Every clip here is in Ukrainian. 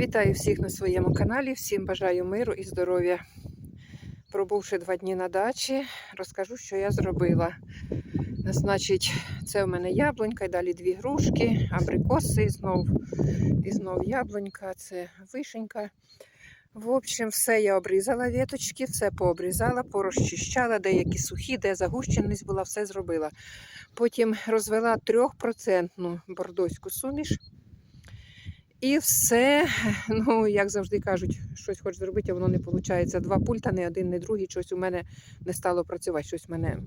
Вітаю всіх на своєму каналі. Всім бажаю миру і здоров'я. Пробувши два дні на дачі, розкажу, що я зробила. Значить, це в мене яблунька, і далі дві грушки, абрикоси, і знов, і знов яблунька, це вишенька. В общем, все я обрізала віточки, все пообрізала, порозчищала, деякі сухі, де загущеність була, все зробила. Потім розвела 3% бордоську суміш. І все, ну, як завжди кажуть, щось хочеш зробити, а воно не виходить. Два пульта, не один, не другий, щось у мене не стало працювати, щось у мене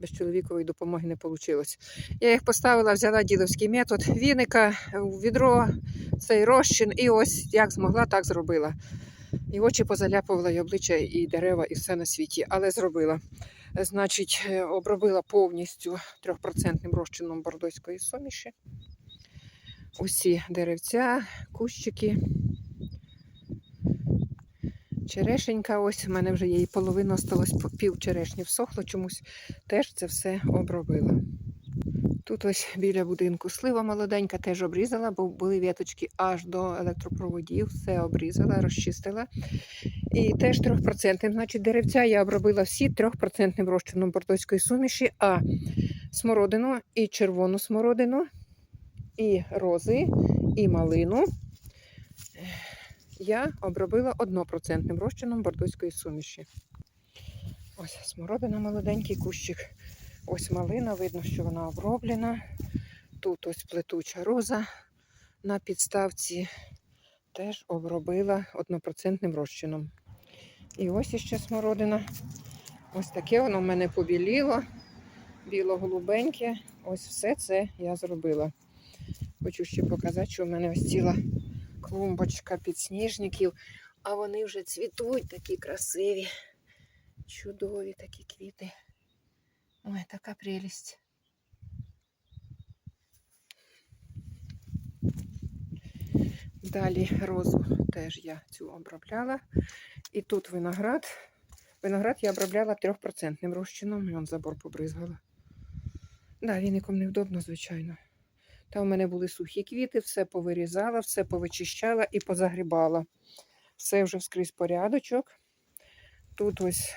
без чоловікової допомоги не вийшло. Я їх поставила, взяла дідовський метод віника, відро, цей розчин, і ось як змогла, так зробила. І очі позаляпувала, і обличчя, і дерева, і все на світі, але зробила. Значить, е, обробила повністю 3% розчином бордоської суміші усі деревця, кущики. Черешенька, ось у мене вже її половина осталось, пів черешні всохло, чомусь теж це все обробила. Тут ось біля будинку слива молоденька теж обрізала, бо були віточки аж до електропроводів, все обрізала, розчистила. І теж 3%, значить, деревця я обробила всі 3% розчином бордоської суміші, а смородину і червону смородину і рози, і малину я обробила 1% розчином бордоської суміші. Ось смородина молоденький кущик. Ось малина, видно, що вона оброблена. Тут ось плетуча роза на підставці. Теж обробила 1% розчином. І ось іще смородина. Ось таке воно в мене побіліло. Біло-голубеньке. Ось все це я зробила. Хочу ще показати, що в мене ось ціла клумбочка підсніжників, а вони вже цвітуть такі красиві, чудові такі квіти. Ой, така прелість. Далі розу теж я цю обробляла. І тут виноград. Виноград я обробляла 3% розчином, і он забор побризгала. Да, віником невдобно, звичайно. Там у мене були сухі квіти, все повирізала, все повичищала і позагрібала. Все вже вскрізь порядочок. Тут ось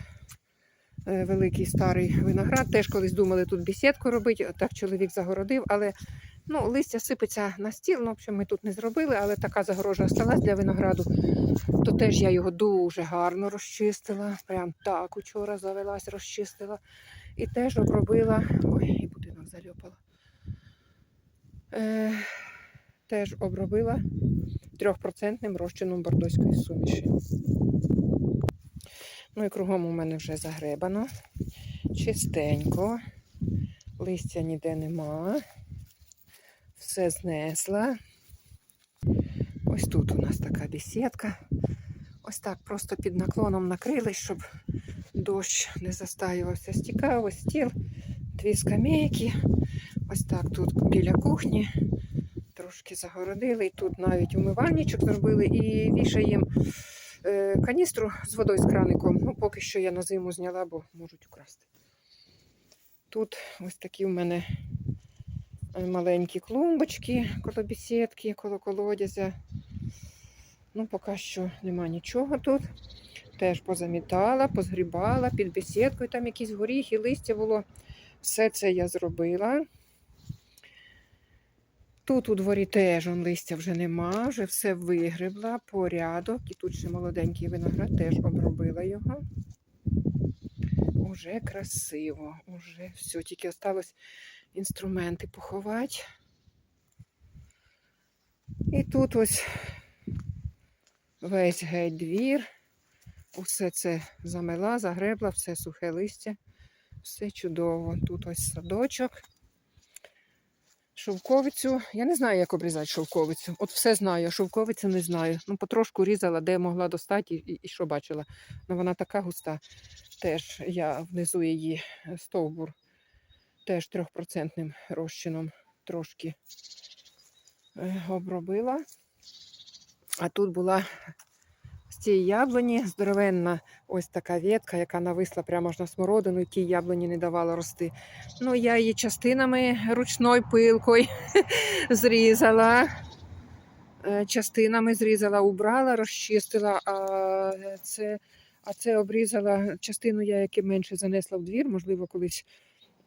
е, великий старий виноград. Теж колись думали тут бесідку робити, так чоловік загородив, але ну, листя сипеться на стіл. Ну, в общем, ми тут не зробили, але така загорожа осталась для винограду. То теж я його дуже гарно розчистила. Прям так учора завелась, розчистила. І теж обробила. Ой, і будинок зальопала. Е, теж обробила 3% розчином бордоської суміші. Ну і кругом у мене вже загребано. Чистенько. Листя ніде нема. Все знесла. Ось тут у нас така бесідка. Ось так просто під наклоном накрили, щоб дощ не застаювався. Стікав стіл, дві скамейки. Ось так тут біля кухні. Трошки загородили. І тут навіть умивальничок зробили і вішаємо е, каністру з водою з краником. Ну, поки що я на зиму зняла, бо можуть украсти. Тут ось такі в мене е, маленькі клумбочки коло бесідки, коло колодязя. Ну, поки що нема нічого тут. Теж позамітала, позгрібала, під бесідкою там якісь горіхи, листя було. Все це я зробила. Тут у дворі теж он, листя вже нема, вже все вигребла, порядок. І тут ще молоденький виноград, теж обробила його. Уже красиво, уже все, тільки осталось інструменти поховати. І тут ось весь геть двір. Усе це замела, загребла, все сухе листя, все чудово. Тут ось садочок. Шовковицю. Я не знаю, як обрізати шовковицю. От все знаю, а шовковицю не знаю. Ну, потрошку різала, де могла достати і, і що бачила. Ну, вона така густа. Теж я внизу її е, стовбур теж трьохпроцентним розчином трошки е, обробила. А тут була цієї яблуні здоровенна ось така ветка, яка нависла прямо аж на смородину, і тій яблуні не давала рости. Ну, я її частинами ручною пилкою зрізала. е, частинами зрізала, убрала, розчистила, а це, а це обрізала частину, я яке менше занесла в двір, можливо, колись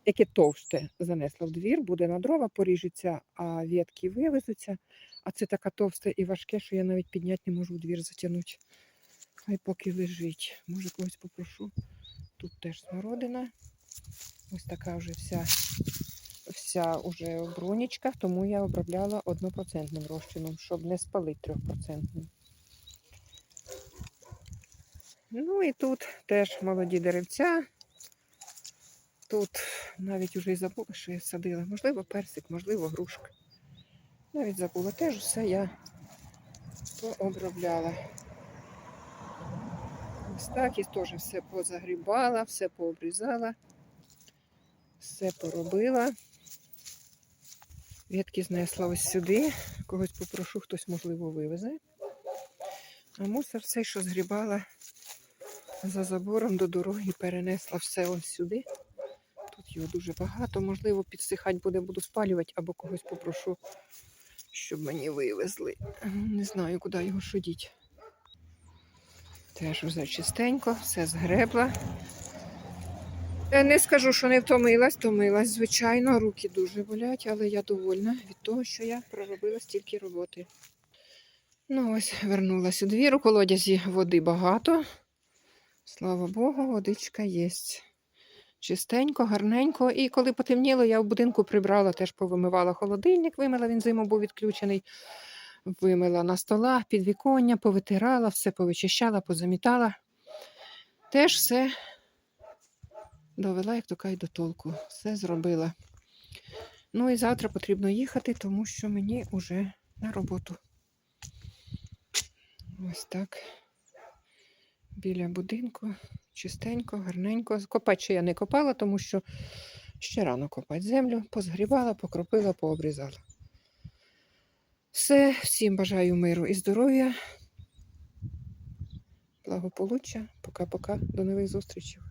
яке товсте занесла в двір, буде на дрова, поріжеться, а ветки вивезуться. А це таке товсте і важке, що я навіть підняти не можу в двір затягнути. Хай поки лежить. Може когось попрошу. Тут теж смородина. Ось така вже вся, вся уже в тому я обробляла однопроцентним розчином, щоб не спалити трьохпроцентним. Ну і тут теж молоді деревця. Тут навіть уже і забула, що я садила. Можливо, персик, можливо, грушка. Навіть забула теж все я пообробляла. Так і теж все позагрібала, все пообрізала, все поробила. Ветки знесла ось сюди. Когось попрошу, хтось, можливо, вивезе. А мусор все, що згрібала за забором до дороги, перенесла все ось сюди. Тут його дуже багато. Можливо, підсихати буде, буду спалювати, або когось попрошу, щоб мені вивезли. Не знаю, куди його шудіть. Теж вже чистенько, все згребла. Е, Не скажу, що не втомилась, втомилась, звичайно, руки дуже болять, але я довольна від того, що я проробила стільки роботи. Ну ось, вернулась у двір, у колодязі води багато. Слава Богу, водичка є. Чистенько, гарненько. І коли потемніло, я в будинку прибрала, теж повимивала холодильник, вимила, він зиму був відключений. Вимила на стола, підвіконня, повитирала, все повичищала, позамітала. Теж все довела, як то кажуть, до толку. Все зробила. Ну і завтра потрібно їхати, тому що мені вже на роботу. Ось так. Біля будинку. Чистенько, гарненько. Копати ще я не копала, тому що ще рано копати землю. Позгрібала, покропила, пообрізала. Все, всім бажаю миру і здоров'я. Благополуччя. Пока-пока. До нових зустрічей.